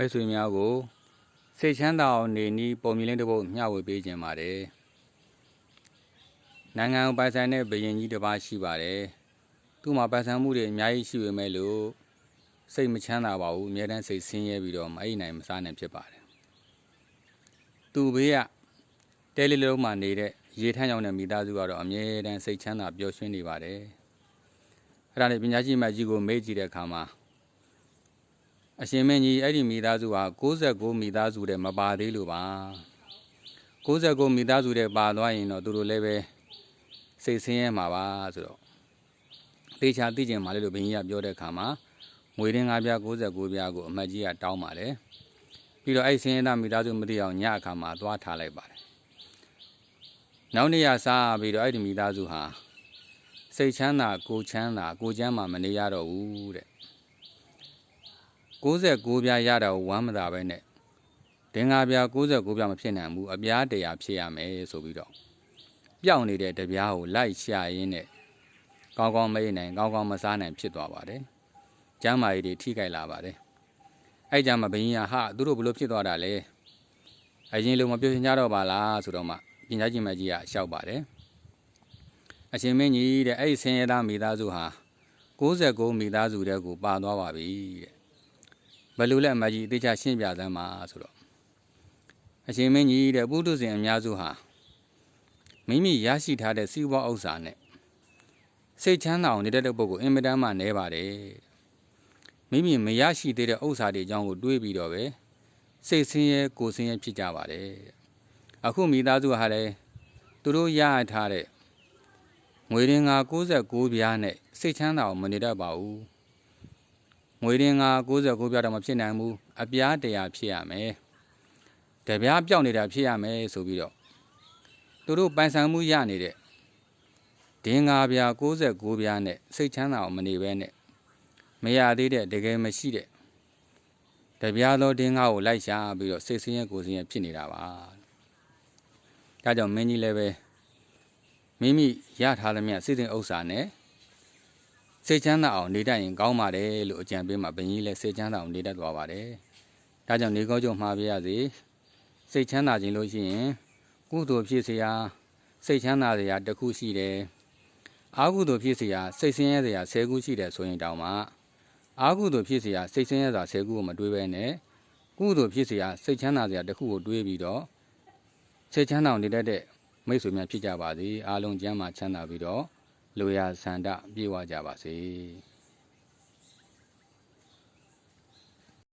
မိတ်ဆွေများကိုစိတ်ချမ်းသာအောင်နေနည်းပုံမြင်လေးတစ်ပုဒ်မျှဝေပေးခြင်းပါတယ်နိုင်ငံပိုင်ဆိုင်တဲ့ဘရင်ကြီးတစ်ပါးရှိပါတယ်သူ့မှာပိုင်ဆိုင်မှုတွေအများကြီးရှိပေမဲ့လို့စိတ်မချမ်းသာပါဘူးအများတန်းစိတ်ဆင်းရဲပြီးတော့မအိပ်နိုင်မစားနိုင်ဖြစ်ပါတယ်သူဘေးကတဲလေးလုံးမှာနေတဲ့ရေထမ်းကြောင်တဲ့မိသားစုကတော့အမြဲတမ်းစိတ်ချမ်းသာပျော်ရွှင်နေပါတယ်အဲ့ဒါနဲ့ပညာရှိမကြီးကိုမေးကြည့်တဲ့အခါမှာ အရှင်မင်းကြီးအဲ့ဒီမိသားစုဟာ69မိသားစုတဲ့မပါသေးလို့ပါ69မိသားစုတဲ့ပါသွားရင်တော့သူတို့လည်းပဲစိတ်ဆင်းရဲမှာပါဆိုတော့တေချာသိကျင်ပါလေလို့ဘုန်းကြီးကပြောတဲ့အခါမှာငွေရင်း၅ပြား69ပြားကိုအမတ်ကြီးကတောင်းပါတယ်ပြီးတော့အဲ့ဆင်းရဲသားမိသားစုမသိအောင်ညအခါမှာသွားထားလိုက်ပါတယ်နောက်နေ့ရစားပြီးတော့အဲ့ဒီမိသားစုဟာစိတ်ချမ်းသာကိုယ်ချမ်းသာကိုယ်ချမ်းသာမနေရတော့ဘူးတဲ့ 69ပြားရတာကိုဝမ်းမသာပဲနဲ့ဒင်္ဂါပြား69ပြားမဖြစ်နိုင်ဘူးအပြားတရာဖြစ်ရမယ်ဆိုပြီးတော့ပြောင်းနေတဲ့တပြားကိုလိုက်ရှာရင်းနဲ့ကောင်းကောင်းမေးနိုင်ကောင်းကောင်းမစားနိုင်ဖြစ်သွားပါတယ်။ကျမ်းမာရေးတွေထိခိုက်လာပါတယ်။အဲ့ကြမှာဘုရင်ကဟာသူတို့ဘလို့ဖြစ်သွားတာလဲ။အရင်လိုမပြောရှင်ကြတော့ပါလားဆိုတော့မှပညာကြီးမကြီးကရှောက်ပါတယ်။အရှင်မင်းကြီးတဲ့အဲ့ဒီဆင်းရဲသားမိသားစုဟာ69မိသားစုတည်းကိုပါသွားပါပြီတဲ့ ဘယ်လိုလဲအမကြီးအသေးချာရှင်းပြသမ်းပါဆိုတော့အရှင်မင်းကြီးတဲ့ပုထုဇဉ်အများစုဟာမိမိရရှိထားတဲ့စီးပွားဥစ္စာနဲ့စိတ်ချမ်းသာအောင်နေတဲ့ပုဂ္ဂိုလ်အင်မတန်မှနဲပါတယ်မိမိမရရှိသေးတဲ့ဥစ္စာတွေအကြောင်းကိုတွေးပြီးတော့ပဲစိတ်ဆင်းရဲကိုယ်ဆင်းရဲဖြစ်ကြပါတယ်အခုမိသားစုဟာလည်းသူတို့ရထားတဲ့ငွေရင်းငါ69ပြားနဲ့စိတ်ချမ်းသာအောင်မနေတတ်ပါဘူး ငွေရင်က69ပြားတော့မဖြစ်နိုင်ဘူးအပြား100ဖြစ်ရမယ်တပြားပြောက်နေတာဖြစ်ရမယ်ဆိုပြီးတော့သူတို့ပိုင်ဆိုင်မှုရနေတဲ့ဒင်္ဂါပြား69ပြားနဲ့စိတ်ချမ်းသာအောင်မနေပဲနဲ့မရသေးတဲ့တကယ်မရှိတဲ့တပြားသောဒင်္ဂါကိုလိုက်ရှာပြီးတော့စိတ်ဆင်းရဲကိုယ်ဆင်းရဲဖြစ်နေတာပါဒါကြောင့်မင်းကြီးလည်းပဲမိမိရထားသမျှစိတ်စဉ်ဥစ္စာနဲ့ စိတ်ချမ်းသာအောင်နေတတ်ရင်ကောင်းပါတယ်လို့အကြံပေးမှာဘင်ကြီးလည်းစိတ်ချမ်းသာအောင်နေတတ်သွားပါတယ်။ဒါကြောင့်နေကောင်းကြုံမှာပြရစေ။စိတ်ချမ်းသာခြင်းလို့ရှိရင်ကုသိုလ်ဖြစ်เสียစိတ်ချမ်းသာစရာတစ်ခုရှိတယ်။အာဟုသိုလ်ဖြစ်เสียစိတ်ဆင်းရဲစရာ10ခုရှိတယ်ဆိုရင်တောင်မှအာဟုသိုလ်ဖြစ်เสียစိတ်ဆင်းရဲစရာ10ခုကိုမတွေးဘဲနဲ့ကုသိုလ်ဖြစ်เสียစိတ်ချမ်းသာစရာတစ်ခုကိုတွေးပြီးတော့စိတ်ချမ်းသာအောင်နေတတ်တဲ့မိတ်ဆွေများဖြစ်ကြပါစေ။အားလုံးကျမ်းမာချမ်းသာပြီးတော့ လူရဆန္ဒပြေဝကြပါစေ။